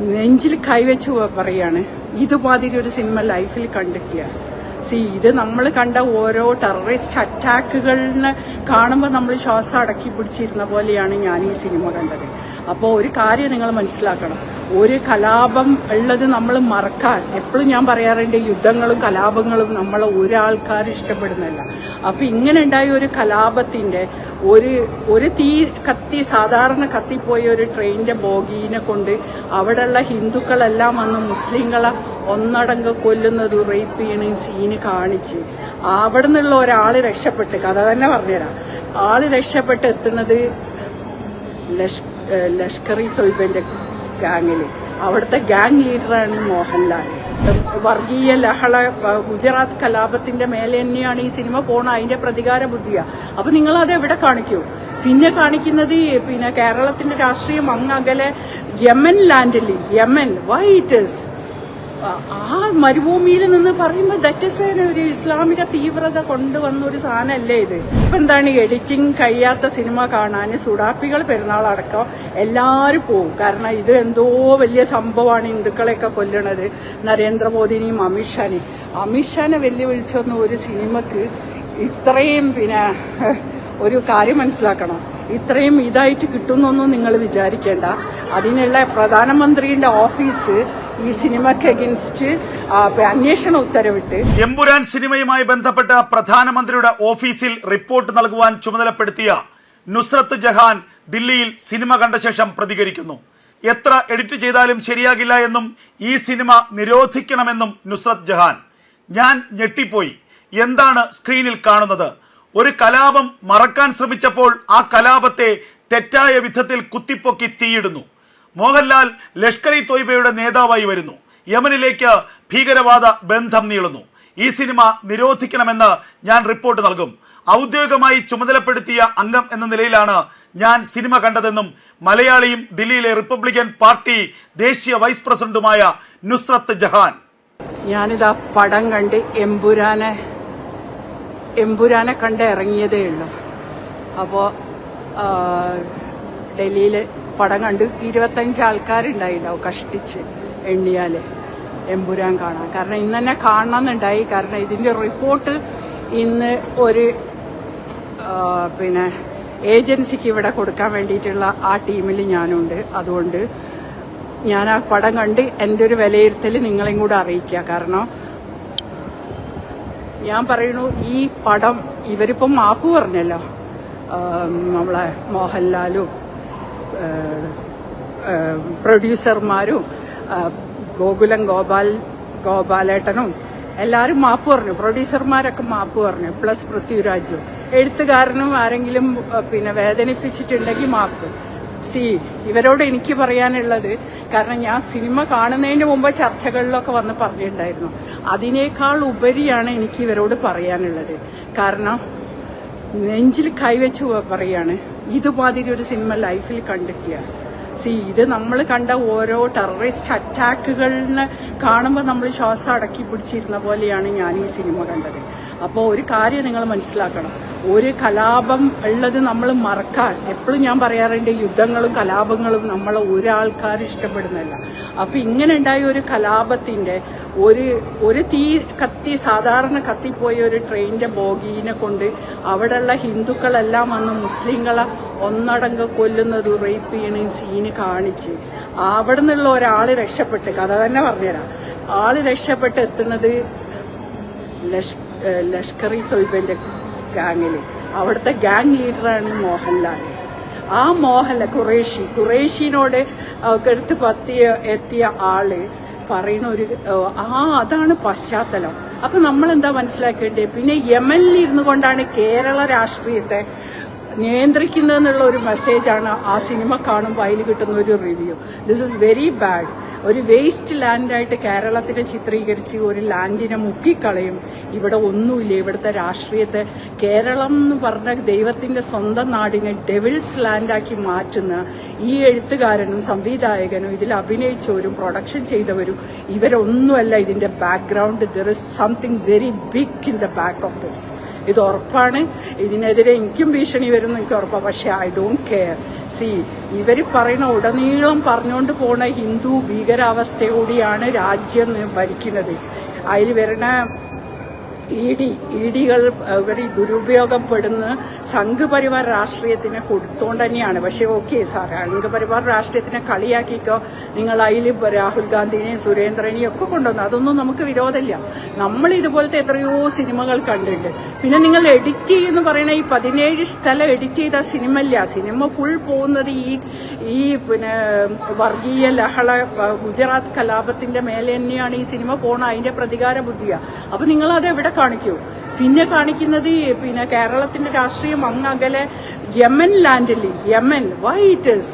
നെഞ്ചിൽ കൈവച്ച് പറയാണ്. ഇതുമാതിരി ഒരു സിനിമ ലൈഫിൽ കണ്ടിട്ടില്ല. സി ഇത് നമ്മൾ കണ്ട ഓരോ ടെററിസ്റ്റ് അറ്റാക്കുകളിനെ കാണുമ്പോൾ നമ്മൾ ശ്വാസം അടക്കി പിടിച്ചിരുന്ന പോലെയാണ് ഞാൻ ഈ സിനിമ കണ്ടത്. അപ്പോൾ ഒരു കാര്യം നിങ്ങൾ മനസ്സിലാക്കണം. ഒരു കലാപം ഉള്ളത് നമ്മൾ മറക്കാൻ എപ്പോഴും ഞാൻ പറയാറുണ്ട് യുദ്ധങ്ങളും കലാപങ്ങളും നമ്മൾ ഒരാൾക്കാർ ഇഷ്ടപ്പെടുന്നില്ല അപ്പം ഇങ്ങനെ ഉണ്ടായ ഒരു കലാപത്തിന്റെ ഒരു ഒരു തീ കത്തി സാധാരണ കത്തിപ്പോയ ഒരു ട്രെയിനിന്റെ ബോഗീനെ കൊണ്ട് അവിടെയുള്ള ഹിന്ദുക്കളെല്ലാം വന്ന് മുസ്ലിങ്ങളെ ഒന്നടങ്ക് കൊല്ലുന്നത് റേപ്പ് ചെയ്യണ സീന് കാണിച്ച് അവിടെ നിന്നുള്ള ഒരാൾ രക്ഷപ്പെട്ട് കഥ തന്നെ പറഞ്ഞുതരാം. ആൾ രക്ഷപ്പെട്ട് എത്തുന്നത് ലഷ്കർ ഇ തൊയ്ബന്റെ ഗാങ്ങിൽ അവിടുത്തെ ഗാങ് ലീഡറാണ് മോഹൻലാൽ വർഗീയ ലഹള ഗുജറാത്ത് കലാപത്തിന്റെ മേലെ തന്നെയാണ് ഈ സിനിമ പോണ അതിന്റെ പ്രതികാര ബുദ്ധിയാ. അപ്പൊ നിങ്ങൾ അത് എവിടെ കാണിക്കൂ? പിന്നെ കാണിക്കുന്നത് പിന്നെ കേരളത്തിന്റെ രാഷ്ട്രീയം അങ്ങകലെ യമൻ ലാൻഡിൽ യമൻ വൈറ്റ് ഇസ് ആ മരുഭൂമിയിൽ നിന്ന് പറയുമ്പോൾ ദറ്റ് ഒരു ഇസ്ലാമിക തീവ്രത കൊണ്ടുവന്ന ഒരു സാധനമല്ലേ ഇത്. ഇപ്പം എന്താണ് എഡിറ്റിംഗ് കഴിയാത്ത സിനിമ കാണാൻ സുഡാപ്പികൾ പെരുന്നാളടക്കം എല്ലാവരും പോകും കാരണം ഇത് എന്തോ വലിയ സംഭവമാണ് ഹിന്ദുക്കളെയൊക്കെ കൊല്ലണത്. നരേന്ദ്രമോദിനെയും അമിത്ഷാനെയും. അമിത്ഷാനെ വെല്ലുവിളിച്ചൊന്നും ഒരു സിനിമക്ക് ഇത്രയും പിന്നെ ഒരു കാര്യം മനസ്സിലാക്കണം. ഇത്രയും ഇതായിട്ട് കിട്ടുന്നൊന്നും നിങ്ങൾ വിചാരിക്കേണ്ട. അതിനുള്ള പ്രധാനമന്ത്രിയുടെ ഓഫീസ് ഈ സിനിമയ്ക്ക് അഗൻസ്റ്റ് അന്വേഷണ ഉത്തരവിട്ട്. എമ്പുരാൻ സിനിമയുമായി ബന്ധപ്പെട്ട പ്രധാനമന്ത്രിയുടെ ഓഫീസിൽ റിപ്പോർട്ട് നൽകുവാൻ ചുമതലപ്പെടുത്തിയ നുസ്രത്ത് ജഹാൻ ദില്ലിയിൽ സിനിമ കണ്ട ശേഷം പ്രതികരിക്കുന്നു. എത്ര എഡിറ്റ് ചെയ്താലും ശരിയാകില്ല എന്നും ഈ സിനിമ നിരോധിക്കണമെന്നും നുസ്രത് ജഹാൻ. ഞാൻ ഞെട്ടിപ്പോയി. എന്താണ് സ്ക്രീനിൽ കാണുന്നത്? ഒരു കലാപം മറക്കാൻ ശ്രമിച്ചപ്പോൾ ആ കലാപത്തെ തെറ്റായ വിധത്തിൽ കുത്തിപ്പൊക്കി തീയിടുന്നു. മോഹൻലാൽ ലഷ്കർ ഇ തോയ്ബയുടെ നേതാവായി വരുന്നു. യമനിലേക്ക് ഭീകരവാദ ബന്ധം നീളുന്നു. ഈ സിനിമ നിരോധിക്കണമെന്ന് ഞാൻ റിപ്പോർട്ട് നൽകും. ഔദ്യോഗികമായി ചുമതലപ്പെടുത്തിയ അംഗം എന്ന നിലയിലാണ് ഞാൻ സിനിമ കണ്ടതെന്നും മലയാളിയും ദില്ലിയിലെ റിപ്പബ്ലിക്കൻ പാർട്ടി ദേശീയ വൈസ് പ്രസിഡന്റുമായ നുസ്രത്ത് ജഹാൻ. ഞാനിതാ പടം കണ്ട് എമ്പുരാനെ എമ്പുരാനെ കണ്ട് ഇറങ്ങിയതേ ഉള്ളൂ. അപ്പോൾ ഡൽഹിയിൽ പടം കണ്ട് ഇരുപത്തഞ്ച് ആൾക്കാരുണ്ടായിണ്ടാവും കഷ്ടിച്ച് എണ്ണിയാൽ എമ്പുരാൻ കാണാൻ. കാരണം ഇന്ന് തന്നെ കാണണമെന്നുണ്ടായി കാരണം ഇതിന്റെ റിപ്പോർട്ട് ഇന്ന് ഒരു പിന്നെ ഏജൻസിക്ക് ഇവിടെ കൊടുക്കാൻ വേണ്ടിയിട്ടുള്ള ആ ടീമിൽ ഞാനുണ്ട്. അതുകൊണ്ട് ഞാൻ ആ പടം കണ്ട് എന്റെ ഒരു വിലയിരുത്തൽ നിങ്ങളെയും കൂടെ അറിയിക്കുക. കാരണം ഞാൻ പറയുന്നു ഈ പടം ഇവരിപ്പം മാപ്പ് പറഞ്ഞല്ലോ. നമ്മളെ മോഹൻലാലും പ്രൊഡ്യൂസർമാരും ഗോകുലം ഗോപാൽ ഗോപാലേട്ടനും എല്ലാവരും മാപ്പ് പറഞ്ഞു. പ്രൊഡ്യൂസർമാരൊക്കെ മാപ്പ് പറഞ്ഞു. പ്ലസ് പൃഥ്വിരാജും. എഴുത്തുകാരനും ആരെങ്കിലും പിന്നെ വേദനിപ്പിച്ചിട്ടുണ്ടെങ്കിൽ മാപ്പ്. സി ഇവരോട് എനിക്ക് പറയാനുള്ളത് കാരണം ഞാൻ സിനിമ കാണുന്നതിന് മുമ്പ് ചർച്ചകളിലൊക്കെ വന്ന് പറഞ്ഞിട്ടുണ്ടായിരുന്നു. അതിനേക്കാൾ ഉപരിയാണ് എനിക്ക് ഇവരോട് പറയാനുള്ളത്. കാരണം നെഞ്ചിൽ കൈവച്ച് പറയാണ് ഇതുമാതിരി ഒരു സിനിമ ലൈഫിൽ കണ്ടിട്ടില്ല. സി ഇത് നമ്മൾ കണ്ട ഓരോ ടെററിസ്റ്റ് അറ്റാക്കുകളിനെ കാണുമ്പോൾ നമ്മൾ ശ്വാസം അടക്കി പിടിച്ചിരുന്ന പോലെയാണ് ഞാൻ ഈ സിനിമ കണ്ടത്. അപ്പോൾ ഒരു കാര്യം നിങ്ങൾ മനസ്സിലാക്കണം. ഒരു കലാപം ഉള്ളത് നമ്മൾ മറക്കാൻ എപ്പോഴും ഞാൻ പറയാറുണ്ട് യുദ്ധങ്ങളും കലാപങ്ങളും നമ്മൾ ഒരാൾക്കാർ ഇഷ്ടപ്പെടുന്നില്ല അപ്പം ഇങ്ങനെ ഉണ്ടായ ഒരു കലാപത്തിന്റെ ഒരു ഒരു തീ കത്തി സാധാരണ കത്തിപ്പോയ ഒരു ട്രെയിനിന്റെ ബോഗീനെ കൊണ്ട് അവിടെയുള്ള ഹിന്ദുക്കളെല്ലാം വന്ന് മുസ്ലിങ്ങളെ ഒന്നടങ്ക് കൊല്ലുന്നത് റേപ്പ് ചെയ്യണ സീന് കാണിച്ച് അവിടെ നിന്നുള്ള ഒരാൾ രക്ഷപ്പെട്ട് കഥ തന്നെ പറഞ്ഞുതരാം. ആൾ രക്ഷപ്പെട്ട് എത്തുന്നത് ലഷ് ഏഹ് ലഷ്കർ ഇ തൊയ്ബന്റെ ഗാങ്ങിൽ അവിടുത്തെ ഗാങ് ലീഡറാണ് മോഹൻലാൽ. ആ മോഹൻലാൽ ഖുറേഷി. ഖുറേഷിനോട് കരുത്ത് പത്തിയ എത്തിയ ആൾ പറയുന്ന ഒരു ആ അതാണ് പശ്ചാത്തലം. അപ്പൊ നമ്മൾ എന്താ മനസ്സിലാക്കേണ്ടത് പിന്നെ യമനിൽ ഇരുന്നു കൊണ്ടാണ് കേരള രാഷ്ട്രീയത്തെ നിയന്ത്രിക്കുന്നതെന്നുള്ള ഒരു മെസ്സേജാണ് ആ സിനിമ കാണുമ്പോൾ അതിൽ കിട്ടുന്ന ഒരു review this is very bad ഒരു വേസ്റ്റ് ലാൻഡായിട്ട് കേരളത്തിനെ ചിത്രീകരിച്ച് ഒരു ലാൻഡിനെ മുക്കിക്കളയും. ഇവിടെ ഒന്നുമില്ല. ഇവിടുത്തെ രാഷ്ട്രീയത്തെ കേരളം എന്ന് പറഞ്ഞ ദൈവത്തിന്റെ സ്വന്തം നാടിനെ ഡെവിൾസ് ലാൻഡാക്കി മാറ്റുന്ന ഈ എഴുത്തുകാരനും സംവിധായകനും ഇതിൽ അഭിനയിച്ചവരും പ്രൊഡക്ഷൻ ചെയ്തവരും ഇവരൊന്നുമല്ല ഇതിന്റെ background there is something very big in the back of this ഇത് ഉറപ്പാണ്. ഇതിനെതിരെ എനിക്കും ഭീഷണി വരും എനിക്ക് ഉറപ്പാണ് പക്ഷേ ഐ ഡോണ്ട് കെയർ സി ഇവർ പറയുന്ന ഉടനീളം പറഞ്ഞുകൊണ്ട് പോണ ഹിന്ദു ഭീകരാവസ്ഥയോടെയാണ് രാജ്യം ഭരിക്കുന്നത്. അതിൽ വരുന്ന ഇ ഡി ഇ ഡികൾ ഇവർ ദുരുപയോഗപ്പെടുന്ന സംഘപരിവാർ രാഷ്ട്രീയത്തിനെ കൊടുത്തോണ്ട് തന്നെയാണ്. പക്ഷെ ഓക്കെ സാർ സംഘപരിവാർ രാഷ്ട്രീയത്തിനെ കളിയാക്കിക്കോ. നിങ്ങൾ അതിൽ രാഹുൽ ഗാന്ധിനെയും സുരേന്ദ്രനെയും ഒക്കെ കൊണ്ടുവന്നു. അതൊന്നും നമുക്ക് വിരോധമില്ല. നമ്മൾ ഇതുപോലത്തെ എത്രയോ സിനിമകൾ കണ്ടിട്ടുണ്ട്. പിന്നെ നിങ്ങൾ എഡിറ്റ് ചെയ്യുന്ന പറയുന്ന ഈ പതിനേഴ് സ്ഥലം എഡിറ്റ് ചെയ്ത സിനിമ ഇല്ല സിനിമ ഫുൾ പോകുന്നത് ഈ ഈ പിന്നെ വർഗീയ ലഹള ഗുജറാത്ത് കലാപത്തിന്റെ മേലെ തന്നെയാണ് ഈ സിനിമ പോണ അതിന്റെ പ്രതികാര ബുദ്ധിയാണ് അപ്പൊ നിങ്ങൾ അത് എവിടെ കാണിക്കൂ. പിന്നെ കാണിക്കുന്നത് പിന്നെ കേരളത്തിന്റെ രാഷ്ട്രീയം അങ്ങകലെ യമൻ ലാൻഡിൽ യമൻ വൈ ഇറ്റ് ഇസ്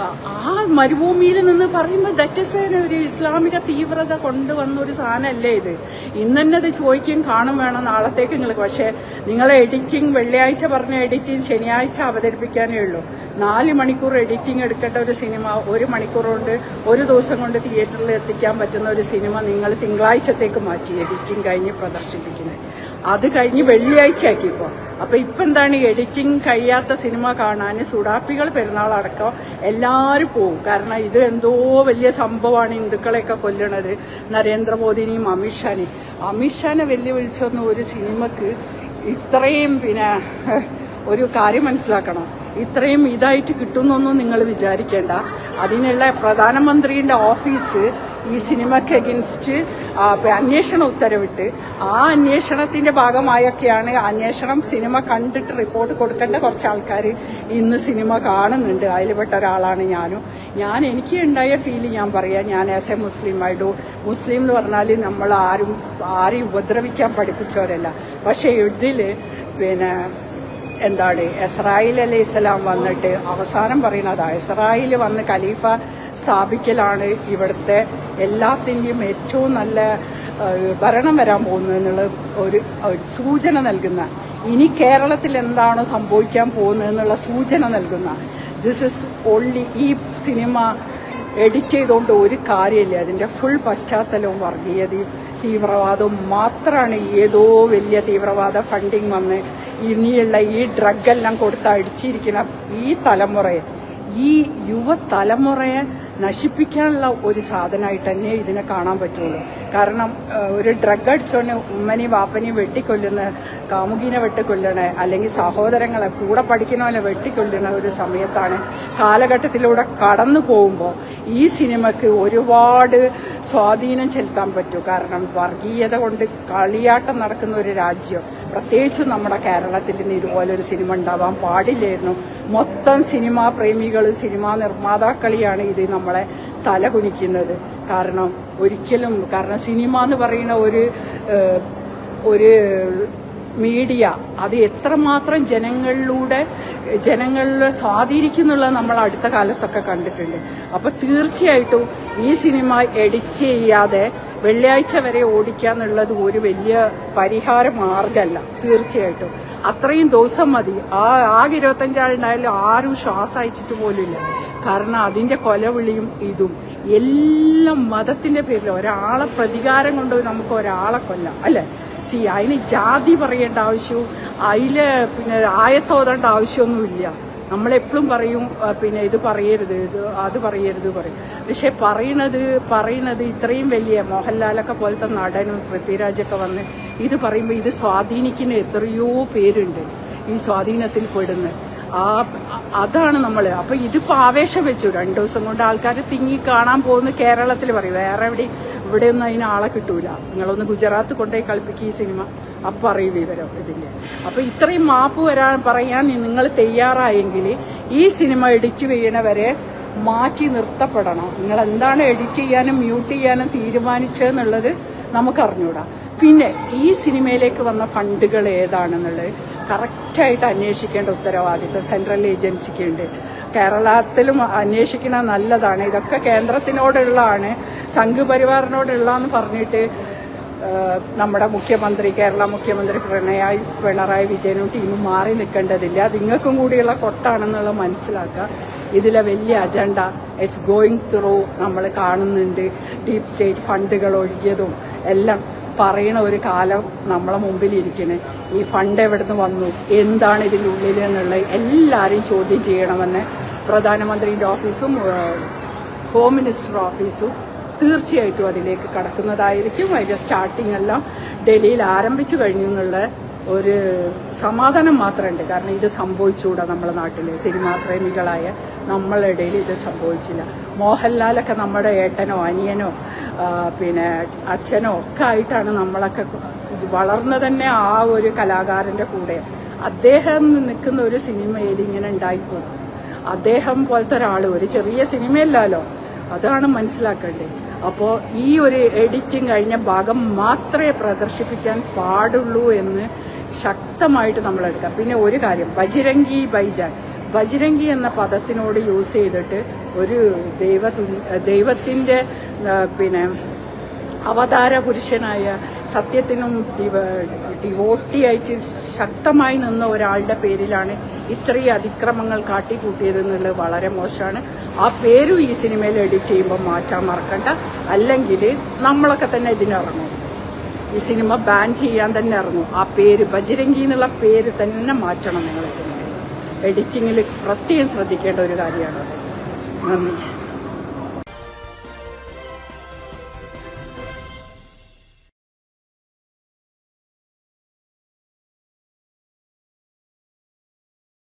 ആ മരുഭൂമിയിൽ നിന്ന് പറയുമ്പോൾ ദറ്റ് ഇസ് ഒരു ഇസ്ലാമിക തീവ്രത കൊണ്ടുവന്ന ഒരു സാധനമല്ലേ ഇത്. ഇന്ന് തന്നെ അത് ചോദിക്കും കാണും വേണം നാളത്തേക്ക് നിങ്ങൾക്ക് പക്ഷേ നിങ്ങൾ എഡിറ്റിംഗ് വെള്ളിയാഴ്ച പറഞ്ഞ എഡിറ്റിംഗ് ശനിയാഴ്ച അവതരിപ്പിക്കാനേ ഉള്ളൂ. നാല് മണിക്കൂർ എഡിറ്റിംഗ് എടുക്കേണ്ട ഒരു സിനിമ ഒരു മണിക്കൂർ കൊണ്ട് ഒരു ദിവസം കൊണ്ട് തിയേറ്ററിൽ എത്തിക്കാൻ പറ്റുന്ന ഒരു സിനിമ നിങ്ങൾ തിങ്കളാഴ്ചത്തേക്ക് മാറ്റി എഡിറ്റിംഗ് കഴിഞ്ഞ് പ്രദർശിപ്പിക്കുന്നത്. അത് കഴിഞ്ഞ് വെള്ളിയാഴ്ചയാക്കി ഇപ്പോൾ അപ്പൊ ഇപ്പൊ എന്താണ് എഡിറ്റിംഗ് കഴിയാത്ത സിനിമ കാണാൻ സുഡാപ്പികൾ പെരുന്നാളടക്കം എല്ലാവരും പോകും കാരണം ഇത് എന്തോ വലിയ സംഭവമാണ് ഹിന്ദുക്കളെയൊക്കെ കൊല്ലണത്. നരേന്ദ്രമോദിനെയും അമിത്ഷാനെയും. അമിത്ഷാനെ വെല്ലുവിളിച്ചൊന്നും ഒരു സിനിമക്ക് ഇത്രയും പിന്നെ ഒരു കാര്യം മനസ്സിലാക്കണം. ഇത്രയും ഇതായിട്ട് കിട്ടുന്നൊന്നും നിങ്ങൾ വിചാരിക്കേണ്ട. അതിനുള്ള പ്രധാനമന്ത്രിയുടെ ഓഫീസ് ഈ സിനിമയ്ക്ക് അഗെൻസ്റ്റ് അന്വേഷണ ഉത്തരവിട്ട് ആ അന്വേഷണത്തിന്റെ ഭാഗമായൊക്കെയാണ് അന്വേഷണം സിനിമ കണ്ടിട്ട് റിപ്പോർട്ട് കൊടുക്കേണ്ട കുറച്ച് ആൾക്കാർ ഇന്ന് സിനിമ കാണുന്നുണ്ട്. അതിൽപ്പെട്ട ഒരാളാണ് ഞാനും. ഞാൻ എനിക്ക് ഉണ്ടായ ഫീൽ ഞാൻ പറയാം ഞാൻ as a Muslim I do Muslim എന്ന് പറഞ്ഞാൽ നമ്മൾ ആരും ആരെയും ഉപദ്രവിക്കാൻ പഠിപ്പിച്ചവരല്ല. പക്ഷേ ഇതിൽ പിന്നെ എന്താണ് ഇസ്രായേൽ അലൈഹി സ്വലാം വന്നിട്ട് അവസാനം പറയുന്നതാ ഇസ്രായേൽ വന്ന് ഖലീഫ സ്ഥാപിക്കലാണ് ഇവിടുത്തെ എല്ലാത്തിന്റെയും ഏറ്റവും നല്ല ഭരണം വരാൻ പോകുന്നതിനുള്ള ഒരു സൂചന നൽകുന്ന ഇനി കേരളത്തിൽ എന്താണ് സംഭവിക്കാൻ പോകുന്നതെന്നുള്ള സൂചന നൽകുന്ന ദിസ് ഇസ് ഓൺലി ഈ സിനിമ എഡിറ്റ് ചെയ്തുകൊണ്ട് ഒരു കാര്യമില്ല. അതിന്റെ ഫുൾ പശ്ചാത്തലവും വർഗീയതയും തീവ്രവാദവും മാത്രമാണ് ഏതോ വലിയ തീവ്രവാദ ഫണ്ടിങ് വന്ന് ഇനിയുള്ള ഈ ഡ്രഗ് എല്ലാം കൊടുത്ത് അടിച്ചിരിക്കുന്ന ഈ തലമുറയെ ഈ യുവതലമുറയെ നശിപ്പിക്കാനുള്ള ഒരു സാധനമായിട്ട് തന്നെ ഇതിനെ കാണാൻ പറ്റുള്ളൂ. കാരണം ഒരു ഡ്രഗ് അടിച്ചോണ്ട് ഉമ്മനെയും വാപ്പനെയും വെട്ടിക്കൊല്ലുന്ന കാമുകീനെ വെട്ടിക്കൊല്ലണ അല്ലെങ്കിൽ സഹോദരങ്ങളെ കൂടെ പഠിക്കുന്നവനെ വെട്ടിക്കൊല്ലുന്ന ഒരു സമയത്താണ് കാലഘട്ടത്തിലൂടെ കടന്നു പോകുമ്പോൾ ഈ സിനിമക്ക് ഒരുപാട് സ്വാധീനം ചെലുത്താൻ പറ്റും. കാരണം വർഗീയത കൊണ്ട് കളിയാട്ടം നടക്കുന്ന ഒരു രാജ്യം പ്രത്യേകിച്ചും നമ്മുടെ കേരളത്തിൽ ഇന്ന് ഇതുപോലൊരു സിനിമ ഉണ്ടാവാൻ പാടില്ലായിരുന്നു. മൊത്തം സിനിമാ പ്രേമികളും സിനിമാ നിർമ്മാതാക്കളിയാണ് ഇത് നമ്മളെ തലകുനിക്കുന്നത്. കാരണം ഒരിക്കലും കാരണം സിനിമ എന്ന് പറയുന്ന ഒരു ഒരു മീഡിയ അത് എത്രമാത്രം ജനങ്ങളിലൂടെ ജനങ്ങളെ സ്വാധീനിക്കുന്നുള്ളത് നമ്മൾ അടുത്ത കാലത്തൊക്കെ കണ്ടിട്ടുണ്ട്. അപ്പൊ തീർച്ചയായിട്ടും ഈ സിനിമ എഡിറ്റ് ചെയ്യാതെ വെള്ളിയാഴ്ച വരെ ഓടിക്കാന്നുള്ളത് ഒരു വലിയ പരിഹാര മാർഗമല്ല തീർച്ചയായിട്ടും. അത്രയും ദിവസം മതി. ആ ആകെ ഇരുപത്തഞ്ചാളുണ്ടായാലും ആരും ശ്വാസം അയച്ചിട്ട് പോലുമില്ല. കാരണം അതിന്റെ കൊലവിളിയും ഇതും. എല്ലാം മതത്തിന്റെ പേരിൽ ഒരാളെ പ്രതികാരം കൊണ്ട് നമുക്ക് ഒരാളെ കൊല്ലാം അല്ലെ? സി അതിന് ജാതി പറയേണ്ട ആവശ്യവും അതിൽ പിന്നെ ആയത്തോതേണ്ട ആവശ്യമൊന്നുമില്ല. നമ്മളെപ്പോഴും പറയും പിന്നെ ഇത് പറയരുത് ഇത് അത് പറയരുത് പറയും. പക്ഷെ പറയണത് പറയണത് ഇത്രയും വലിയ മോഹൻലാലൊക്കെ പോലത്തെ നടനും പൃഥ്വിരാജൊക്കെ വന്ന് ഇത് പറയുമ്പോൾ ഇത് സ്വാധീനിക്കുന്ന എത്രയോ പേരുണ്ട് ഈ സ്വാധീനത്തിൽ പെടുന്നത്. ആ അതാണ് നമ്മൾ അപ്പൊ ഇതിപ്പോ ആവേശം വെച്ചു. രണ്ടു ദിവസം കൊണ്ട് ആൾക്കാർ തിങ്ങി കാണാൻ പോകുന്ന കേരളത്തിൽ പറയും വേറെ എവിടെ ഇവിടെ ഒന്നും അതിന് ആളെ കിട്ടൂല. നിങ്ങളൊന്ന് ഗുജറാത്ത് കൊണ്ടുപോയി കളിപ്പിക്കുക ഈ സിനിമ. അപ്പം അറിയും വിവരം ഇതിന്റെ അപ്പോൾ ഇത്രയും മാപ്പ് വരാൻ പറയാൻ നിങ്ങൾ തയ്യാറായെങ്കിൽ ഈ സിനിമ എഡിറ്റ് ചെയ്യണവരെ മാറ്റി നിർത്തപ്പെടണം. നിങ്ങൾ എന്താണ് എഡിറ്റ് ചെയ്യാനും മ്യൂട്ട് ചെയ്യാനും തീരുമാനിച്ചതെന്നുള്ളത് നമുക്കറിഞ്ഞൂടാ. പിന്നെ ഈ സിനിമയിലേക്ക് വന്ന ഫണ്ടുകൾ ഏതാണെന്നുള്ളത് കറക്റ്റായിട്ട് അന്വേഷിക്കേണ്ട ഉത്തരവാദിത്വം സെൻട്രൽ ഏജൻസിക്കുണ്ട്. കേരളത്തിലും അന്വേഷിക്കണ നല്ലതാണ്. ഇതൊക്കെ കേന്ദ്രത്തിനോടുള്ളതാണ്. സംഘപരിവാറിനോടുള്ളതെന്ന് പറഞ്ഞിട്ട് നമ്മുടെ മുഖ്യമന്ത്രി കേരള മുഖ്യമന്ത്രി പ്രണയായി പിണറായി വിജയനും ടീമും മാറി നിൽക്കേണ്ടതില്ല. അത് നിങ്ങൾക്കും കൂടിയുള്ള കൊട്ടാണെന്നുള്ളത് മനസ്സിലാക്കുക. ഇതിലെ വലിയ അജണ്ട ഇറ്റ്സ് ഗോയിങ് ത്രൂ നമ്മൾ കാണുന്നുണ്ട്. ഡീപ് സ്റ്റേറ്റ് ഫണ്ടുകൾ ഒഴുകിയതും എല്ലാം. പറയണ ഒരു കാലം നമ്മളെ മുമ്പിൽ ഇരിക്കണേ. ഈ ഫണ്ട് എവിടുന്ന് വന്നു? എന്താണ് ഇതിനുള്ളിൽ എന്നുള്ളത് എല്ലാവരെയും ചോദ്യം ചെയ്യണമെന്ന് പ്രധാനമന്ത്രിയുടെ ഓഫീസും ഹോം മിനിസ്റ്റർ ഓഫീസും തീർച്ചയായിട്ടും അതിലേക്ക് കടക്കുന്നതായിരിക്കും. അതിന്റെ സ്റ്റാർട്ടിംഗ് എല്ലാം ഡൽഹിയിൽ ആരംഭിച്ചു കഴിഞ്ഞു എന്നുള്ള ഒരു സമാധാനം മാത്രമുണ്ട്. കാരണം ഇത് സംഭവിച്ചുകൂടാ നമ്മുടെ നാട്ടിൽ സിനിമാ പ്രേമികളായ നമ്മളുടെ ഇടയിൽ ഇത് സംഭവിച്ചില്ല. മോഹൻലാലൊക്കെ നമ്മുടെ ഏട്ടനോ അനിയനോ പിന്നെ അച്ഛനോ ഒക്കെ ആയിട്ടാണ് നമ്മളൊക്കെ വളർന്ന തന്നെ ആ ഒരു കലാകാരന്റെ കൂടെ. അദ്ദേഹം നിൽക്കുന്ന ഒരു സിനിമയിൽ ഇങ്ങനെ ഉണ്ടായിപ്പോകും. അദ്ദേഹം പോലത്തെ ഒരാൾ ഒരു ചെറിയ സിനിമയല്ലല്ലോ. അതാണ് മനസ്സിലാക്കേണ്ടത്. അപ്പോൾ ഈ ഒരു എഡിറ്റിംഗ് കഴിഞ്ഞ ഭാഗം മാത്രമേ പ്രദർശിപ്പിക്കാൻ പാടുള്ളൂ എന്ന് ശക്തമായിട്ട് നമ്മൾ എടുക്കാം പിന്നെ ഒരു കാര്യം ബജിരംഗി ബൈജാൻ. ബജിരംഗി എന്ന പദത്തിനോട് യൂസ് ചെയ്തിട്ട് ഒരു ദൈവ ദൈവത്തിന്റെ പിന്നെ അവതാര പുരുഷനായ സത്യത്തിനും ഡിവ- ഡിവോട്ടിയായിട്ട് ശക്തമായി നിന്ന ഒരാളുടെ പേരിലാണ് ഇത്രയും അതിക്രമങ്ങൾ കാട്ടിക്കൂട്ടിയതെന്നുള്ളത് വളരെ മോശമാണ്. ആ പേരും ഈ സിനിമയിൽ എഡിറ്റ് ചെയ്യുമ്പോൾ മാറ്റാൻ മറക്കണ്ട. അല്ലെങ്കിൽ നമ്മളൊക്കെ തന്നെ ഇതിനിറങ്ങും. ഈ സിനിമ ബാൻ ചെയ്യാൻ തന്നെ ഇറങ്ങും. ആ പേര് ബജരംഗി എന്നുള്ള പേര് തന്നെ മാറ്റണം നിങ്ങൾ സിനിമയിൽ എഡിറ്റിങ്ങിൽ പ്രത്യേകം ശ്രദ്ധിക്കേണ്ട ഒരു കാര്യമാണത് നന്ദി.